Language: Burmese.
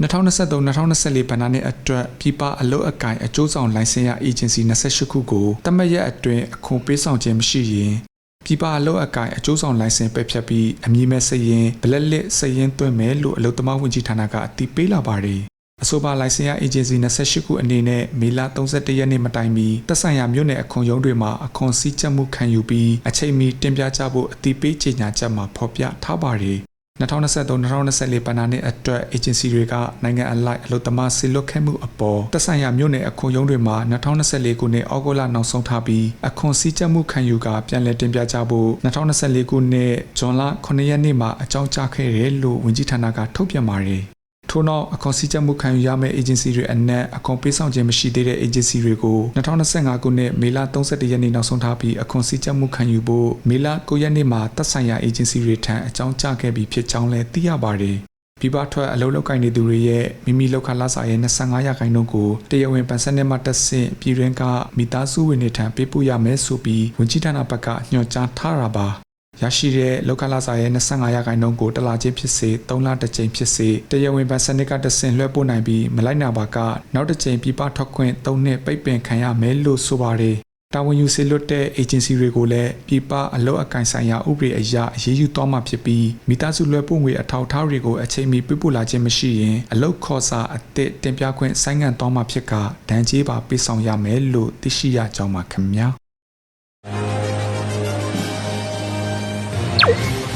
2023-2024ဘဏ္ဍာနှစ်အတွက်ပြည်ပအလုပ်အကင်အကျိုးဆောင်လိုင်စင်ရအေဂျင်စီ28ခုကိုတမတ်ရက်အတွင်းအခွန်ပေးဆောင်ခြင်းမရှိရင်ပြည်ပအလုပ်အကင်အကျိုးဆောင်လိုင်စင်ပယ်ဖြတ်ပြီးအမည်မဲ့စရင်ဘလက်လစ်စရင်သွင်းမယ်လို့အလုပ်သမားဝန်ကြီးဌာနကအတည်ပြုလာပါတယ်အဆိုပါလိုင်စင်ရအေဂျင်စီ28ခုအနေနဲ့မေလ31ရက်နေ့မတိုင်မီတက်ဆိုင်ရာမြို့နယ်အခွန်ရုံးတွေမှာအခွန်စည်းကြပ်မှုခံယူပြီးအချိန်မီတင်ပြကြဖို့အတည်ပြုကြေညာချက်မှာဖော်ပြထားပါတယ် 2023-2024ဘဏ္ဍာနှစ်အတွက် agency တွေကနိုင်ငံအလိုက်အလုပ်သမားဆီလွတ်ခဲ့မှုအပေါ်တက်ဆိုင်ရာမြို့နယ်အခွန်ရုံးတွေမှာ2024ခုနှစ်ဩဂုတ်လနောက်ဆုံးထားပြီးအခွန်စည်းကြပ်မှုခံယူကပြန်လည်တင်ပြကြဖို့2024ခုနှစ်ဇွန်လ9ရက်နေ့မှာအကြောင်းကြားခဲ့တယ်လို့ဝန်ကြီးဌာနကထုတ်ပြန်ပါတယ် ထို့နောက်အခွန်စည်းကြပ်မှုခံယူရမယ့် agency တွေအနက်အခွန်ပေးဆောင်ခြင်းမရှိသေးတဲ့ agency တွေကို2025ခုနှစ်မေလ31ရက်နေ့နောက်ဆုံးထားပြီးအခွန်စည်းကြပ်မှုခံယူဖို့မေလ9ရက်နေ့မှာသက်ဆိုင်ရာ agency တွေထံအကြောင်းကြားခဲ့ပြီးဖြစ်ကြောင်းလည်းသိရပါတယ်။ပြည်ပထွက်အလုပ်လုပ်ကိုင်နေသူတွေရဲ့မိမိလောက်ခလာစာရဲ့25ရာခိုင်နှုန်းကိုတရားဝင်ပန်စနစ်မှတက်ဆင့်ပြည်တွင်းကမိသားစုဝင်တွေထံပေးပို့ရမယ်ဆိုပြီးဝန်ကြီးဌာနဘက်ကညွှန်ကြားထားတာပါ။ ရရှိတဲ့လောက်ခလာစာရဲ့25ရာခိုင်နှုန်းကိုတစ်လချင်းဖြစ်စေ3လတစ်ကြိမ်ဖြစ်စေတရားဝင်ပန်စနစ်ကတဆင့်လွှဲပို့နိုင်ပြီးမလိုက်နာပါကနောက်တစ်ကြိမ်ပြပထွက်ခွင့်3နှစ်ပိတ်ပင်ခံရမယ်လို့ဆိုပါတယ်တာဝန်ယူစေလွတ်တဲ့ agency တွေကိုလည်းပြည်ပအလုပ်အကင်ဆိုင်ရာဥပဒေအရအရေးယူသွားမှာဖြစ်ပြီးမိသားစုလွှဲပို့ငွေအထောက်အထားတွေကိုအချိန်မီပြပို့လာခြင်းမရှိရင်အလုပ်ခေါ်စာအသစ်တင်ပြခွင့်ဆိုင်းငံ့သွားမှာဖြစ်ကဒဏ်ကြေးပါပေးဆောင်ရမယ်လို့သိရှိရကြောင်းပါခင်ဗျာ Oh.